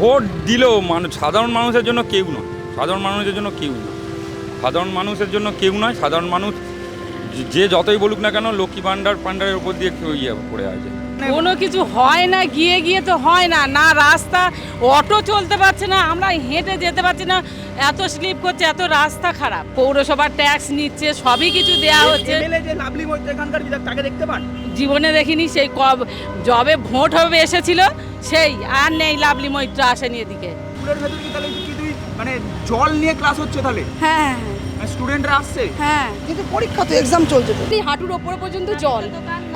Vote দিলেও মানুষ সাধারণ মানুষের জন্য কেউ নয়। সাধারণ মানুষের জন্য কেউ নয়। সাধারণ মানুষের জন্য কেউ নয়। সাধারণ মানুষ যে- যতই বলুক না কেন, লক্ষ্মী ভাণ্ডার পাণ্ডারের উপর দিয়ে ইয়ে পড়ে আছে। কোনো কিছু হয় না গিয়ে গিয়ে তো হয় না। না রাস্তা অটো চলতে পারছে না আমরা হেঁটে যেতে পারছি না। এত স্লিপ করছে এত রাস্তা খারাপ। পৌরসভার ট্যাক্স নিচ্ছে সবই কিছু দেয়া হচ্ছে। জীবনে দেখিনি সেই কব জবে ভোট হবে এসেছিল সেই আর নেই লাভলি মৈত্র আসেনি এদিকে। মানে জল নিয়ে ক্লাস হচ্ছে তাহলে? হ্যাঁ স্টুডেন্টরা আসছে? হ্যাঁ। কিন্তু পরীক্ষা তো এক্সাম চলছে তো। হাঁটুর ওপরে পর্যন্ত জল।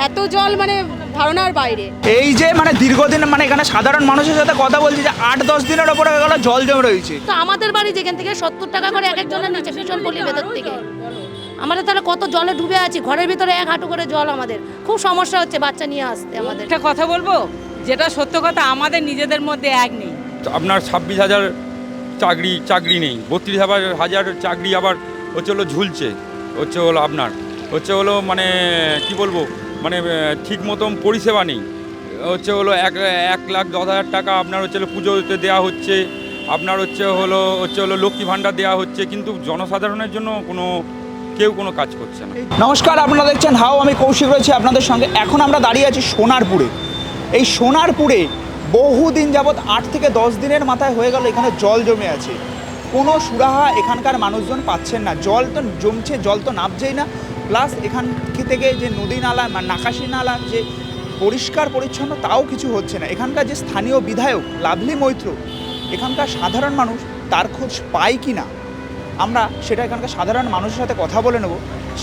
এত জল মানে ধারণার বাইরে। এই যে মানে দীর্ঘদিন মানে এখানে সাধারণ মানুষের সাথে কথা বলছি যে আট দশ দিনের ওপরে হয়ে গেল জল জমে রয়েছে। তো আমাদের বাড়ি যেখান থেকে সত্তর টাকা করে এক একজনের নিচে ভীষণ পল্লীর ভেতর থেকে। আমাদের তাহলে কত জলে ডুবে আছি ঘরের ভিতরে এক হাঁটু করে জল আমাদের। খুব সমস্যা হচ্ছে বাচ্চা নিয়ে আসতে আমাদের। একটা কথা বলব যেটা সত্য কথা আমাদের নিজেদের মধ্যে এক নেই। আপনার ছাব্বিশ হাজার চাকরি চাকরি নেই। বত্রিশ হাজার হাজার চাকরি আবার হচ্ছে হলো ঝুলছে। হচ্ছে হলো আপনার হচ্ছে হলো মানে কি বলব মানে ঠিক মতন পরিষেবা নেই। হচ্ছে হলো এক এক লাখ দশ হাজার টাকা আপনার হচ্ছে হলো পুজোতে দেওয়া হচ্ছে, আপনার হচ্ছে হলো হচ্ছে হলো লক্ষ্মী ভাণ্ডার দেওয়া হচ্ছে, কিন্তু জনসাধারণের জন্য কোনো, কেউ কোনো কাজ করছে না। নমস্কার, আপনারা দেখছেন হাও, আমি কৌশিক রয়েছি আপনাদের সঙ্গে। এখন আমরা দাঁড়িয়ে আছি সোনারপুরে। এই সোনারপুরে বহুদিন যাবৎ আট থেকে দশ দিনের মাথায় হয়ে গেল, এখানে জল জমে আছে। কোনো সুরাহা এখানকার মানুষজন পাচ্ছেন না। জল তো জমছে, জল তো নামছেই না। প্লাস এখান থেকে যে নদী নালা মানে নাকাশি নালা যে পরিষ্কার পরিচ্ছন্ন, তাও কিছু হচ্ছে না। এখানকার যে স্থানীয় বিধায়ক লাভলি মৈত্র, এখানকার সাধারণ মানুষ তার খোঁজ পায় কি না? আমরা সেটা এখানকার সাধারণ মানুষের সাথে কথা বলে নেব।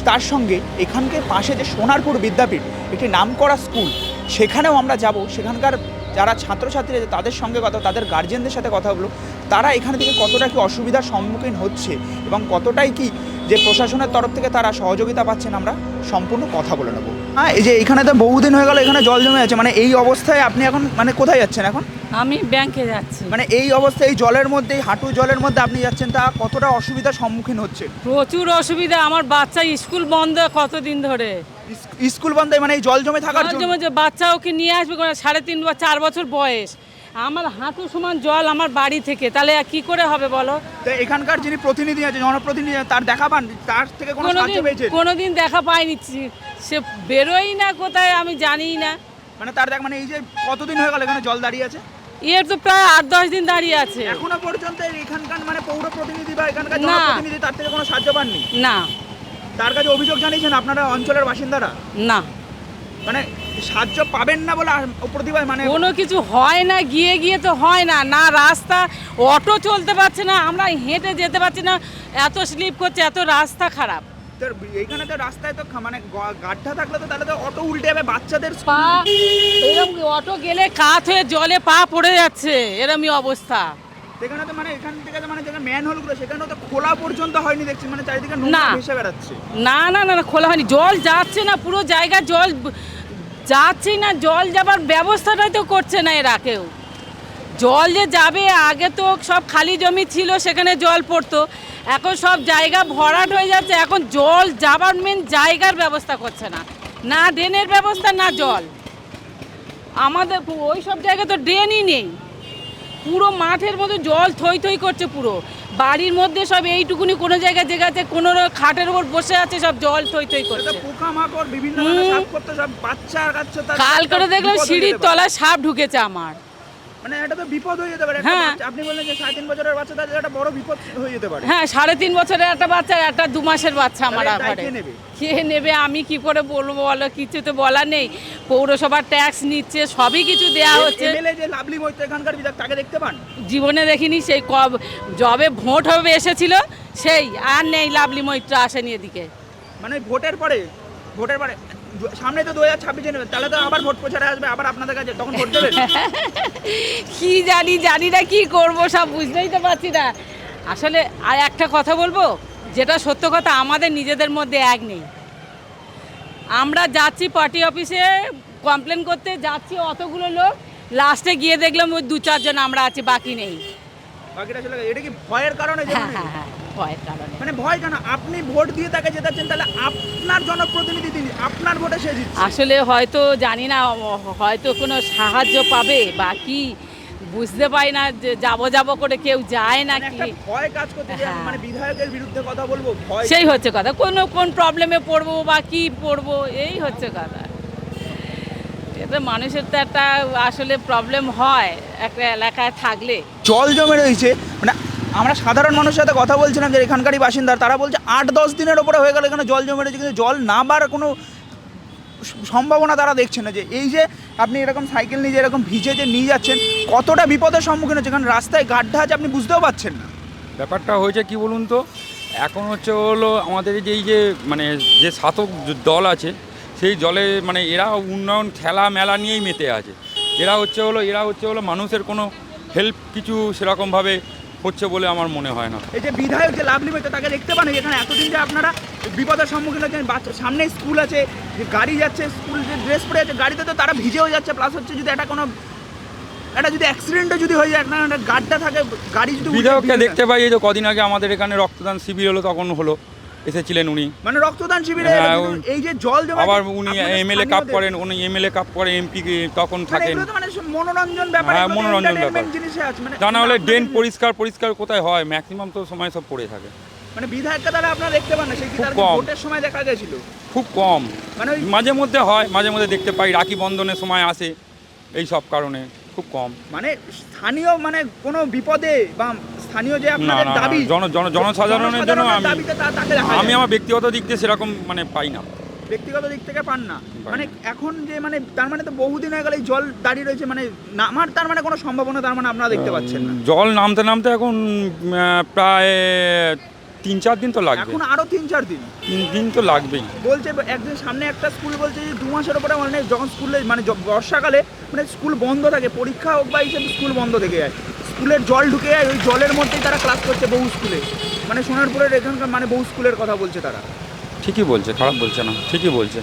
তার সঙ্গে এখানকার পাশে যে সোনারপুর বিদ্যাপীঠ একটি নামকরা স্কুল, সেখানেও আমরা যাব। সেখানকার যারা ছাত্রছাত্রী আছে তাদের সঙ্গে কথা তাদের গার্জেনদের সাথে কথা বলব তারা এখান থেকে কতটা কি অসুবিধার সম্মুখীন হচ্ছে এবং কতটাই কি যে প্রশাসনের তরফ থেকে তারা সহযোগিতা পাচ্ছেন আমরা সম্পূর্ণ কথা বলে নেব। হ্যাঁ এই যে এখানে তো বহুদিন হয়ে গেল এখানে জল জমে আছে মানে এই অবস্থায় আপনি এখন মানে কোথায় যাচ্ছেন এখন? আমি ব্যাংকে যাচ্ছি। মানে এই অবস্থায় এই জলের মধ্যে এই হাঁটু জলের মধ্যে আপনি যাচ্ছেন তা কতটা অসুবিধার সম্মুখীন হচ্ছে? প্রচুর অসুবিধা আমার বাচ্চা স্কুল বন্ধ কতদিন ধরে? স্কুল বন্ধ মানে এই জল জমে থাকার জন্য? মাঝে বাচ্চা ওকে নিয়ে আসবে সাড়ে তিন বা চার বছর বয়স। আমার হাঁটু সমান জল আমার বাড়ি থেকে। তাহলে কি করে হবে বলো? তো এখানকার যিনি প্রতিনিধি আছে জনপ্রতিনিধি তার দেখা পান তার থেকে কোনো সাহায্য পেয়েছেন? কোনোদিন দেখা পাইনি। সে বেরোই না কোথায় আমি জানিই না। মানে তার দেখ মানে এই যে কতদিন হয়ে গেল এখানে জল দাঁড়িয়ে আছে? এর তো প্রায় আট দশ দিন দাঁড়িয়ে আছে। এখনও পর্যন্ত এখানকার মানে পৌর প্রতিনিধি বা এখানকার। জনপ্রতিনিধি তার থেকে কোনো সাহায্য পাননি? না। তার কাছে অভিযোগ জানিয়েছেন আপনারা অঞ্চলের বাসিন্দারা? না। মানে সাহায্য পাবেন না বলে প্রতিভা মানে কোনো কিছু হয় না গিয়ে গিয়ে তো হয় না। না রাস্তা অটো চলতে পারছে না আমরা হেঁটে যেতে পারছি না। এত স্লিপ করছে এত রাস্তা খারাপ। এইখানে তো রাস্তায় তো মানে গাড্ডা থাকলে তো তাহলে তো অটো উল্টে যাবে বাচ্চাদের পা এরকম অটো গেলে কাত হয়ে জলে পা পড়ে যাচ্ছে এরমই অবস্থা। সেখানে তো মানে এখান থেকে মানে যেখানে ম্যান হোলগুলো সেখানে তো খোলা পর্যন্ত হয়নি দেখছি মানে চারিদিকে নোংরা। ভেসে বেড়াচ্ছে। না না না না, খোলা হয়নি। জল যাচ্ছে না পুরো জায়গা জল যাচ্ছেই না জল যাবার ব্যবস্থাটাই তো করছে না এরা কেউ। জল যে যাবে আগে তো সব খালি জমি ছিল সেখানে জল পড়তো। এখন সব জায়গা ভরাট হয়ে যাচ্ছে এখন জল যাবার মেন জায়গার ব্যবস্থা করছে না। না ড্রেনের ব্যবস্থা না জল। আমাদের ওই সব জায়গায় তো ড্রেনই নেই। পুরো মাঠের মতো জল থই থই করছে পুরো। বাড়ির মধ্যে সব এইটুকুনি কোনো জায়গায় জায়গাতে কোনো খাটের ওপর বসে আছে সব জল থই থই করছে। কাল করে দেখলাম সিঁড়ির তলায় সাপ ঢুকেছে আমার। মানে এটা তো বিপদ হয়ে যেতে পারে। হ্যাঁ। আপনি বললেন যে সাড়ে তিন বছরের বাচ্চা তাদের একটা বড় বিপদ হয়ে যেতে পারে। হ্যাঁ সাড়ে তিন বছরের একটা বাচ্চা একটা দু মাসের বাচ্চা আমার ঘরে কে নেবে? আমি কি করে বলব বলো? কিছু তো বলার নেই। পৌরসভার ট্যাক্স নিচ্ছে সবই কিছু দেয়া হচ্ছে। এমএলএ যে লাভলি মৈত্র এখানকার বিধায়ক তাকে দেখতে পান? জীবনে দেখিনি সেই কব জবে ভোট হবে এসেছিল সেই আর নেই লাভলি মৈত্র আসেনি এদিকে। মানে ভোটের পরে ভোটের পরে সামনে তো দু হাজার ছাব্বিশে নেবে তাহলে তো আবার ভোট প্রচারে আসবে আবার আপনাদের কাছে তখন ভোট দেবেন কি জানি জানি না কি করব সব বুঝতেই তো পারছি না আসলে আর একটা কথা বলব যেটা সত্য কথা আমাদের নিজেদের মধ্যে এক নেই আমরা যাচ্ছি পার্টি অফিসে কমপ্লেন করতে যাচ্ছি অতগুলো লোক লাস্টে গিয়ে দেখলাম ওই দু চারজন আমরা আছি বাকি নেই বাকিটা চলে গেছে। এটা কি ভয়ের কারণে হ্যাঁ? হ্যাঁ হ্যাঁ ভয়ের কারণে। মানে ভয় কেন? আপনি ভোট দিয়ে তাকে জেতাচ্ছেন তাহলে আপনার জনপ্রতিনিধি তিনি আপনার ভোটে সে জিতছে। আসলে হয়তো জানি না হয়তো কোনো সাহায্য পাবে বা কি বুঝতে পাই না যে যাব যাব করে কেউ যায় না মানে কি ভয় কাজ করতে হ্যাঁ। মানে বিধায়কের বিরুদ্ধে কথা বলব ভয় সেই হচ্ছে কথা। কোনো কোন প্রবলেমে পড়ব বা কি পড়ব এই হচ্ছে কথা। এটা মানুষের তো একটা আসলে প্রবলেম হয় একটা এলাকায় থাকলে। জল জমে রয়েছে। মানে আমরা সাধারণ মানুষের সাথে কথা বলছিলাম যে এখানকারই বাসিন্দা, তারা বলছে আট দশ দিনের ওপরে হয়ে গেল, এখানে জল জমে রয়েছে, কিন্তু জল না নামার কোনো সম্ভাবনা তারা দেখছে না, যে এই যে আপনি এরকম সাইকেল নিয়ে যে এরকম ভিজে যে নিয়ে যাচ্ছেন, কতটা বিপদের সম্মুখীন হচ্ছে? কারণ রাস্তায় গাড্ডা আছে আপনি বুঝতেও পারছেন না। ব্যাপারটা হয়েছে কি বলুন তো, এখন হচ্ছে হলো আমাদের যে এই যে মানে যে শাসক দল আছে, সেই দলে মানে এরা উন্নয়ন খেলা মেলা নিয়েই মেতে আছে। এরা হচ্ছে হলো, এরা হচ্ছে হলো মানুষের কোনো হেল্প কিছু সেরকমভাবে হচ্ছে বলে আমার মনে হয় না। এই যে বিধায়ক যে লাভলি হয়েছে তাকে দেখতে পান এখানে এতদিন যে আপনারা বিপদের সম্মুখীন হচ্ছেন বাচ্চা সামনে স্কুল আছে যে গাড়ি যাচ্ছে স্কুল যে ড্রেস পরে আছে গাড়িতে তো তারা ভিজেও যাচ্ছে প্লাস হচ্ছে যদি একটা কোনো একটা যদি অ্যাক্সিডেন্টও যদি হয়ে যায় না একটা গাড্ডা থাকে গাড়ি যদি বিধায়ককে দেখতে পাই এই যে কদিন আগে আমাদের এখানে রক্তদান শিবির হলো তখন হলো। এসেছিলেন উনি। মানে রক্তদান শিবিরে হ্যাঁ, এই যে জল জমা আবার উনি এমএলএ কাপ করেন উনি এমএলএ কাপ করে এমপি তখন মানে থাকেন। মানে মনোরঞ্জন ব্যাপার হ্যাঁ, মনোরঞ্জন ব্যাপার। জিনিসে আছে মানে তা না হলে ড্রেন পরিষ্কার পরিষ্কার কোথায় হয়? ম্যাক্সিমাম তো সময় সব পড়ে থাকে। মানে বিধায়ককে তারা আপনারা দেখতে পান না সেই কি তার। ভোটের সময় দেখা গেছিল? খুব কম। মানে মাঝে মধ্যে হয় মাঝে মধ্যে দেখতে পাই রাখি বন্ধনের সময় আসে এই সব কারণে খুব কম। মানে স্থানীয় মানে কোনো বিপদে বা স্থানীয় যে আপনাদের দাবি জন জন জনসাধারণের জন্য আমি আমি আমার ব্যক্তিগত দিক দিয়ে সেরকম মানে পাই না। ব্যক্তিগত দিক থেকে পান না। মানে এখন যে মানে তার মানে তো বহুদিন হয়ে গেল এই জল দাঁড়িয়ে রয়েছে মানে নামার তার মানে কোনো সম্ভাবনা তার মানে আপনারা দেখতে পাচ্ছেন না। জল নামতে নামতে এখন প্রায় তিন চার দিন তো লাগবে। এখন আরও তিন চার দিন। তিন দিন তো লাগবেই। বলছে একদিন সামনে একটা স্কুল বলছে যে দু মাসের উপরে মানে যখন স্কুলে মানে বর্ষাকালে মানে স্কুল বন্ধ থাকে পরীক্ষা হোক বা হিসেবে স্কুল বন্ধ থেকে যায়। স্কুলের জল ঢুকে যায়, ওই জলের মধ্যেই তারা ক্লাস করছে বহু স্কুলে। মানে সোনারপুরের এখানকার মানে বহু স্কুলের কথা বলছে তারা। ঠিকই বলছে, খারাপ বলছে না, ঠিকই বলছে।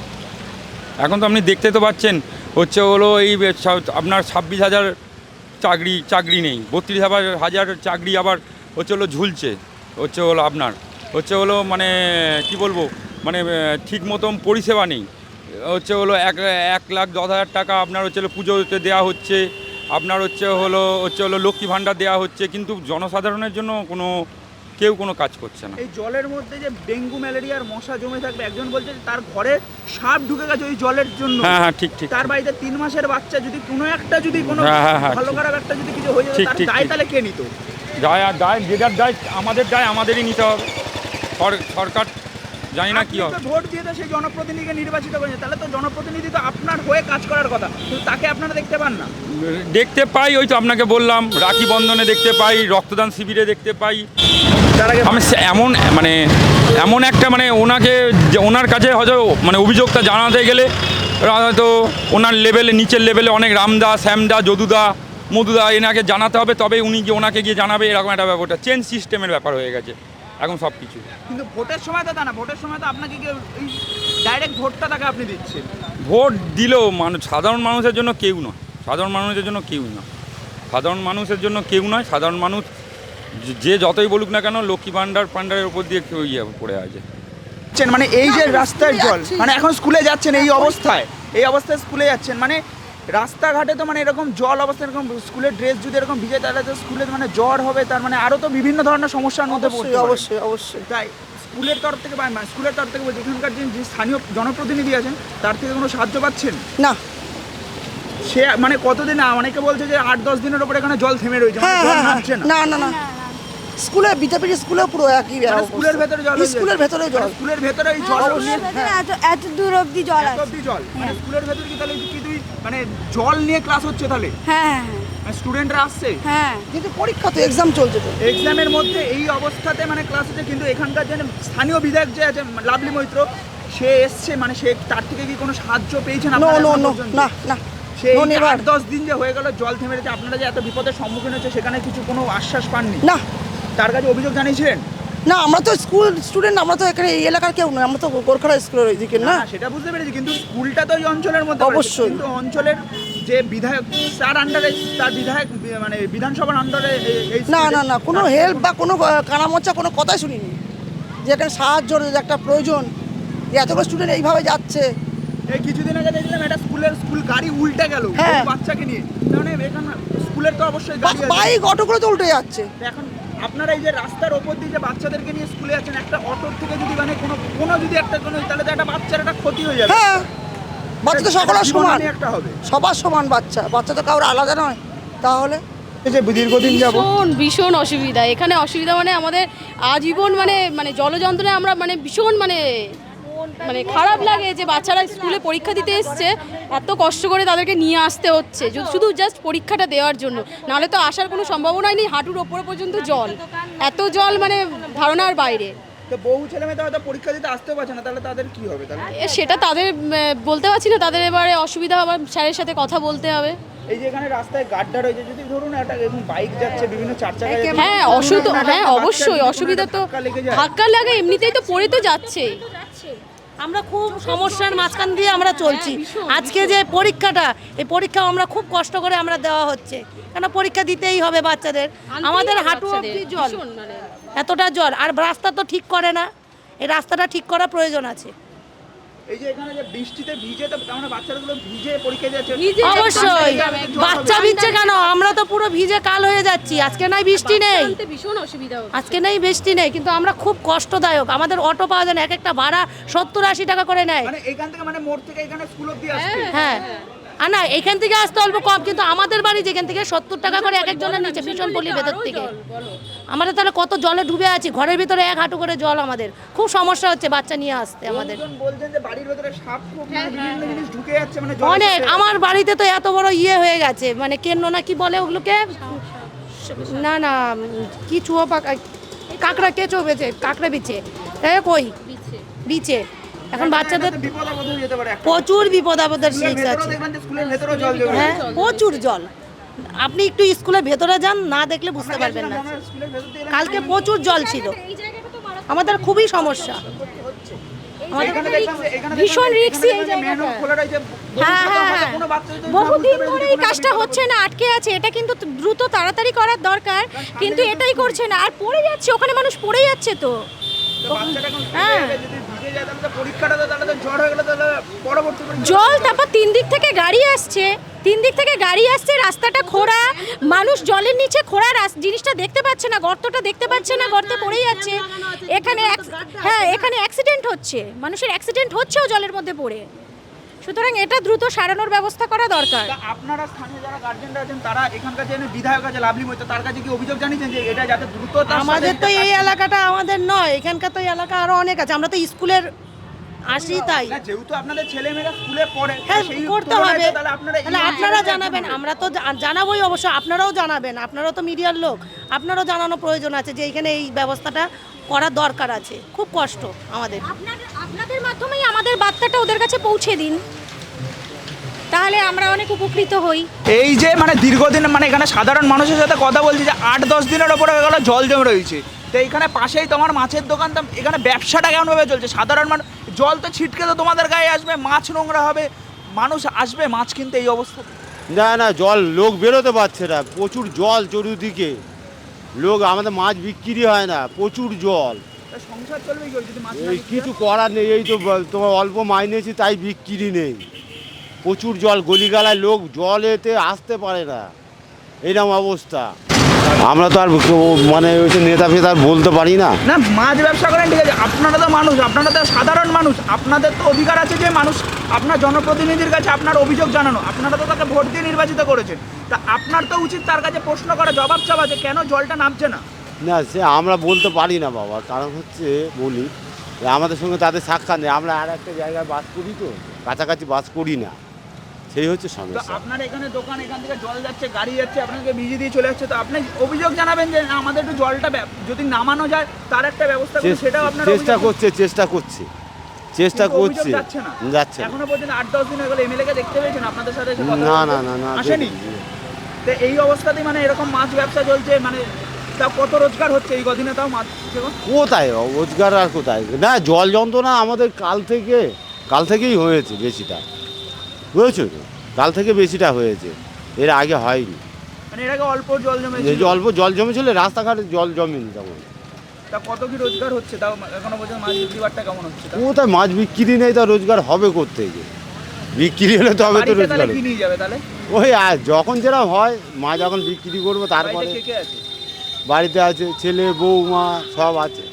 এখন তো আপনি দেখতে তো পাচ্ছেন, হচ্ছে হলো এই আপনার ছাব্বিশ হাজার চাকরি চাকরি নেই, বত্রিশ হাজার হাজার চাকরি আবার হচ্ছে হলো ঝুলছে, হচ্ছে হলো আপনার, হচ্ছে হলো মানে কি বলব মানে ঠিক মতন পরিষেবা নেই। হচ্ছে হলো এক এক লাখ দশ হাজার টাকা আপনার হচ্ছে হলো পুজোতে দেওয়া হচ্ছে আপনার হচ্ছে হলো হচ্ছে হলো লক্ষ্মী ভাণ্ডার দেওয়া হচ্ছে কিন্তু জনসাধারণের জন্য কোনো কেউ কোনো কাজ করছে না। এই জলের মধ্যে যে ডেঙ্গু ম্যালেরিয়ার মশা জমে থাকবে একজন বলছে যে তার ঘরে সাপ ঢুকে গেছে ওই জলের জন্য। হ্যাঁ হ্যাঁ ঠিক ঠিক। তার বাড়িতে তিন মাসের বাচ্চা যদি কোনো একটা যদি কোনো হ্যাঁ, হ্যাঁ, হ্যাঁ, ভালো খারাপ একটা যদি কিছু হয়ে যেত ঠিক, তার দায় তাহলে কে নিত? দায় আর দায় যে যার দায় আমাদের দায় আমাদেরই নিতে হবে। সরকার জানি না কি হবে। ভোট দিয়ে তো সেই জনপ্রতিনিধিকে নির্বাচিত করেছেন তাহলে তো জনপ্রতিনিধি তো আপনার হয়ে কাজ করার কথা কিন্তু তাকে আপনারা দেখতে পান না। দেখতে পাই ওই তো আপনাকে বললাম রাখি বন্ধনে দেখতে পাই রক্তদান শিবিরে দেখতে পাই। আমি এমন মানে এমন একটা মানে ওনাকে যে ওনার কাছে হয়তো মানে অভিযোগটা জানাতে গেলে হয়তো ওনার লেভেলে নিচের লেভেলে অনেক রামদা শ্যামদা যদুদা মধুদা এনাকে জানাতে হবে তবে উনি গিয়ে ওনাকে গিয়ে জানাবে এরকম একটা ব্যাপারটা। চেঞ্জ সিস্টেমের ব্যাপার হয়ে গেছে। এখন সব কিছু। কিন্তু ভোটের সময় তো তা না ভোটের সময় তো আপনাকে ডাইরেক্ট ভোটটা তাকে আপনি দিচ্ছেন। ভোট দিলেও মানুষ সাধারণ মানুষের জন্য কেউ নয় সাধারণ মানুষের জন্য কেউ নয়। সাধারণ মানুষের জন্য কেউ নয় সাধারণ মানুষ যে- যতই বলুক না কেন লক্ষ্মী ভাণ্ডার ফান্ডারের উপর দিয়ে কেউ ইয়ে পড়ে আছে। মানে এই যে রাস্তার জল মানে এখন স্কুলে যাচ্ছেন এই অবস্থায় এই অবস্থায় স্কুলে যাচ্ছেন মানে রাস্তাঘাটে তো মানে এরকম জল অবস্থা এরকম স্কুলের ড্রেস যদি এরকম ভিজে তাহলে তো স্কুলে মানে জ্বর হবে তার মানে আরও তো বিভিন্ন ধরনের সমস্যার মধ্যে পড়তে অবশ্যই অবশ্যই অবশ্যই। তাই স্কুলের তরফ থেকে বা স্কুলের তরফ থেকে বলছি এখানকার যে স্থানীয় জনপ্রতিনিধি আছেন তার থেকে কোনো সাহায্য পাচ্ছেন? না। সে মানে কতদিন অনেকে বলছে যে আট দশ দিনের উপরে এখানে জল থেমে রয়েছে মানে হ্যাঁ হ্যাঁ হ্যাঁ। না না না। স্কুলে বিদ্যাপীঠ স্কুলে পুরো একই মানে স্কুলের ভেতরে জল স্কুলের। ভেতরে জল। মানে স্কুলের ভেতরে জল এত এত দূর অবধি জল এত আছে। অব্দি জল স্কুলের ভেতরে কি তাহলে কি তুই মানে জল নিয়ে ক্লাস হচ্ছে তাহলে? হ্যাঁ স্টুডেন্টরা আসছে? হ্যাঁ। কিন্তু পরীক্ষা তো এক্সাম চলছে তো। এক্সামের মধ্যে এই অবস্থাতে মানে ক্লাস হচ্ছে কিন্তু এখানকার যে স্থানীয় বিধায়ক যে আছে লাভলি মৈত্র সে এসছে মানে সে তার থেকে কি কোনো সাহায্য পেয়েছেন নো আপনারা নো এখনও না না। সেই. আট দশ দিন যে হয়ে গেল জল থেমে রয়েছে আপনারা যে এত বিপদের সম্মুখীন হচ্ছে সেখানে কিছু কোনো আশ্বাস পাননি? না। তার কাছে অভিযোগ জানিয়েছিলেন? না আমরা তো স্কুল স্টুডেন্ট আমরা তো এখানে এই এলাকার কেউ নয় আমরা তো গোরখাড়া স্কুলের ওইদিকে না? না সেটা বুঝতে পেরেছি কিন্তু স্কুলটা তো ওই অঞ্চলের মধ্যে অবশ্যই। কিন্তু অঞ্চলের যে বিধায়ক তার আন্ডারে তার বিধায়ক মানে বিধানসভার আন্ডারে না না না কোনো হেল্প বা কোনো কানামোচা কোনো কথাই শুনিনি। যে এখানে সাহায্যর একটা প্রয়োজন যে এতগুলো স্টুডেন্ট এইভাবে যাচ্ছে। এই কিছুদিন আগে দেখলাম একটা স্কুলের স্কুল গাড়ি উল্টে গেল হ্যাঁ। বাচ্চাকে নিয়ে। মানে এখানে স্কুলের তো অবশ্যই। বাইক অটোগুলো তো উল্টে যাচ্ছে। এখন আপনারা এই যে রাস্তার ওপর দিয়ে যে বাচ্চাদেরকে নিয়ে স্কুলে আছেন একটা অটোর থেকে যদি মানে কোনো কোনো যদি একটা কোনো তাহলে তো একটা বাচ্চার একটা ক্ষতি হয়ে যাবে। হ্যাঁ বাচ্চা তো সকলের সমান। একটা হবে। সবার সমান বাচ্চা। বাচ্চা তো কারোর আলাদা নয়। তাহলে এই যে দীর্ঘদিন যাব ভীষণ ভীষণ অসুবিধা। এখানে অসুবিধা মানে আমাদের আজীবন মানে মানে জলযন্ত্রণায় আমরা মানে ভীষণ মানে মানে খারাপ লাগে যে বাচ্চারা স্কুলে পরীক্ষা দিতে এসছে। এত কষ্ট করে তাদেরকে নিয়ে আসতে হচ্ছে। শুধু জাস্ট পরীক্ষাটা দেওয়ার জন্য নাহলে তো আসার কোনো সম্ভাবনাই নেই হাঁটুর ওপরে পর্যন্ত জল। এত জল মানে ধারণার বাইরে। তো বহু ছেলে মেয়ে হয়তো পরীক্ষা দিতে আসতেও পারছে না তাহলে তাদের কি হবে তাহলে? সেটা তাদের বলতে পারছি না তাদের এবারে অসুবিধা আবার স্যারের সাথে কথা বলতে হবে। এই যে এখানে রাস্তায় গাড্ডা রয়েছে যদি ধরুন একটা এরকম বাইক যাচ্ছে বিভিন্ন চার চাকা হ্যাঁ অসুবিধা হ্যাঁ অবশ্যই অসুবিধা তো ধাক্কা লেগে লাগে এমনিতেই তো পড়ে তো যাচ্ছেই। আমরা খুব সমস্যার মাঝখান দিয়ে আমরা চলছি। আজকে যে পরীক্ষাটা এই পরীক্ষা আমরা খুব কষ্ট করে আমরা দেওয়া হচ্ছে। কেন পরীক্ষা দিতেই হবে বাচ্চাদের। আমাদের হাঁটু জল। এতটা জল। আর রাস্তা তো ঠিক করে না। এই রাস্তাটা ঠিক করা প্রয়োজন আছে। এই যে এখানে যে বৃষ্টিতে ভিজে তো তার মানে বাচ্চাগুলো ভিজে পরীক্ষা যাচ্ছে অবশ্যই। বাচ্চা ভিজছে কেন? আমরা তো পুরো ভিজে কাল হয়ে যাচ্ছি। আজকে নাই বৃষ্টি নেই। ভীষণ অসুবিধা আজকে নেই বৃষ্টি নেই কিন্তু আমরা খুব কষ্টদায়ক। আমাদের অটো পাওয়া যায় না এক একটা ভাড়া সত্তর আশি টাকা করে নেয়। মানে এখান থেকে মানে মোড় থেকে এখানে স্কুল অব্দি আসছে হ্যাঁ। আর না এখান থেকে আসতে অল্প কম কিন্তু আমাদের বাড়ি যেখান থেকে সত্তর টাকা করে এক একজনের নিচে ভীষণ পল্লী ভেতর থেকে। আমাদের তাহলে কত জলে ডুবে আছি ঘরের ভিতরে এক হাঁটু করে জল আমাদের। খুব সমস্যা হচ্ছে বাচ্চা নিয়ে আসতে আমাদের। লোকজন বলছেন যে বাড়ির ভেতরে সাপ খুব মানে মানে হ্যাঁ, অনেক আমার বাড়িতে তো এত বড় ইয়ে হয়ে গেছে মানে কেন না কি বলে ওগুলোকে? না না কি চুয়ো পাকা কাঁকড়া কেঁচো বেছে কাঁকড়া বিছে। তাই কই বিছে। এখন বাচ্চাদের। প্রচুর বিপদ আপদের আছে। হ্যাঁ প্রচুর জল। আপনি একটু স্কুলের ভেতরে যান না দেখলে বুঝতে পারবেন না। কালকে প্রচুর জল ছিল। আমাদের খুবই সমস্যা। ভীষণ এই। হ্যাঁ, হ্যাঁ, হ্যাঁ। কোনো বাচ্চা বহুদিন ধরে এই কাজটা হচ্ছে না আটকে আছে। এটা কিন্তু দ্রুত তাড়াতাড়ি করার দরকার কিন্তু এটাই করছে না। আর পড়ে যাচ্ছে ওখানে মানুষ পড়ে যাচ্ছে তো। হ্যাঁ। জল তারপর তিন দিক থেকে গাড়ি আসছে তিন দিক থেকে গাড়ি আসছে রাস্তাটা খোঁড়া মানুষ জলের নিচে খোঁড়া জিনিসটা দেখতে পাচ্ছে না গর্তটা দেখতে পাচ্ছে না গর্তে পড়ে যাচ্ছে। এখানে হ্যাঁ এখানে অ্যাক্সিডেন্ট হচ্ছে মানুষের অ্যাক্সিডেন্ট হচ্ছেও জলের মধ্যে পড়ে। সুতরাং এটা দ্রুত সারানোর ব্যবস্থা করা দরকার। আপনারা স্থানীয় যারা গার্জেনরা আছেন তারা এখানকার যে বিধায়ক আছে লাভলি মৈত্র তার কাছে কি অভিযোগ জানিয়েছেন যে এটা যাতে দ্রুত আমাদের তো এই এলাকাটা আমাদের নয় এখানকার তো এই এলাকা আরও অনেক আছে আমরা তো স্কুলের আসি তাই। যেহেতু আপনাদের ছেলে মেয়েরা স্কুলে পড়ে হ্যাঁ সেই করতে হবে। তাহলে আপনারা জানাবেন আমরা তো জানাবোই অবশ্য আপনারাও জানাবেন আপনারাও তো মিডিয়ার লোক আপনারও জানানো প্রয়োজন আছে যে এখানে এই ব্যবস্থাটা করার দরকার আছে খুব কষ্ট আমাদের। আপনাদের আপনাদের মাধ্যমেই আমাদের বার্তাটা ওদের কাছে পৌঁছে দিন। তাহলে আমরা অনেক উপকৃত হই। এই যে মানে দীর্ঘদিন মানে এখানে সাধারণ মানুষের সাথে কথা বলছি যে আট দশ দিনের ওপরে হয়ে গেল জল জমে রয়েছে। তো এইখানে পাশেই তোমার মাছের দোকান তো এখানে ব্যবসাটা কেমনভাবে চলছে? সাধারণ মানুষ জল তো ছিটকে তো তোমাদের গায়ে আসবে মাছ নোংরা হবে মানুষ আসবে মাছ কিনতে এই অবস্থা? না না জল লোক বেরোতে পারছে না প্রচুর জল চতুর্দিকে। লোক আমাদের মাছ বিক্রি হয় না প্রচুর জল। সংসার চলবে কি করে যদি মাছ না কিছু করার নেই এই তো তোমার অল্প মাইনেছি তাই বিক্রি নেই। প্রচুর জল গলিগালায় লোক জলেতে আসতে পারে না। এরকম অবস্থা। আমরা তো আর মানে ওই নেতা ফেতা বলতে পারি না। না মাছ ব্যবসা করেন ঠিক আছে। আপনারা তো মানুষ আপনারা তো সাধারণ মানুষ। আপনাদের তো অধিকার আছে যে মানুষ আপনার জনপ্রতিনিধির কাছে আপনার অভিযোগ জানানো। আপনারা তো তাকে ভোট দিয়ে নির্বাচিত করেছেন। তা আপনার তো উচিত তার কাছে প্রশ্ন করা জবাব চাওয়া যে কেন জলটা নামছে না। না সে আমরা বলতে পারি না বাবা। কারণ হচ্ছে বলি আমাদের সঙ্গে তাদের সাক্ষাৎ নেই। আমরা আর একটা জায়গায় বাস করি তো কাছাকাছি বাস করি না। সেই হচ্ছে সমস্যা। আপনার এখানে দোকান এখান থেকে জল যাচ্ছে গাড়ি যাচ্ছে আপনাকে ভিজে দিয়ে চলে যাচ্ছে তো আপনি অভিযোগ জানাবেন যে আমাদের একটু জলটা যদি নামানো যায় তার একটা ব্যবস্থা করুন সেটাও আপনার চেষ্টা করছে চেষ্টা করছে। চেষ্টা করছে। যাচ্ছে না। যাচ্ছে না। এখনও পর্যন্ত আট দশ দিন হয়ে গেল এমএলএ কে দেখতে পেয়েছেন আপনাদের সাথে কথা না না না না আসেনি। তো এই অবস্থাতেই মানে এরকম মাছ ব্যবসা চলছে মানে তা কত রোজগার হচ্ছে এই কদিনে তাও মাছ? কোথায়? রোজগার আর কোথায়? না জল যন্ত্রণা আমাদের কাল থেকে কাল থেকেই হয়েছে বেশিটা। বুঝেছ তো। কাল থেকে বেশিটা হয়েছে। এর আগে হয়নি। মানে এর আগে অল্প জল জমে এই অল্প জল জমেছিল রাস্তাঘাটে জল জমেনি তেমন। তা কত কি রোজগার হচ্ছে? তাও এখনও পর্যন্ত মাছ বিক্রি বাট্টা কেমন হচ্ছে কোথায় মাছ বিক্রি নেই তা রোজগার হবে থেকে বিক্রি হলে তবে তো রোজগার। ওই আর যখন যেরকম হয় মা যখন বিক্রি করব তারপরে বাড়িতে আছে? ছেলে বউ মা সব আছে।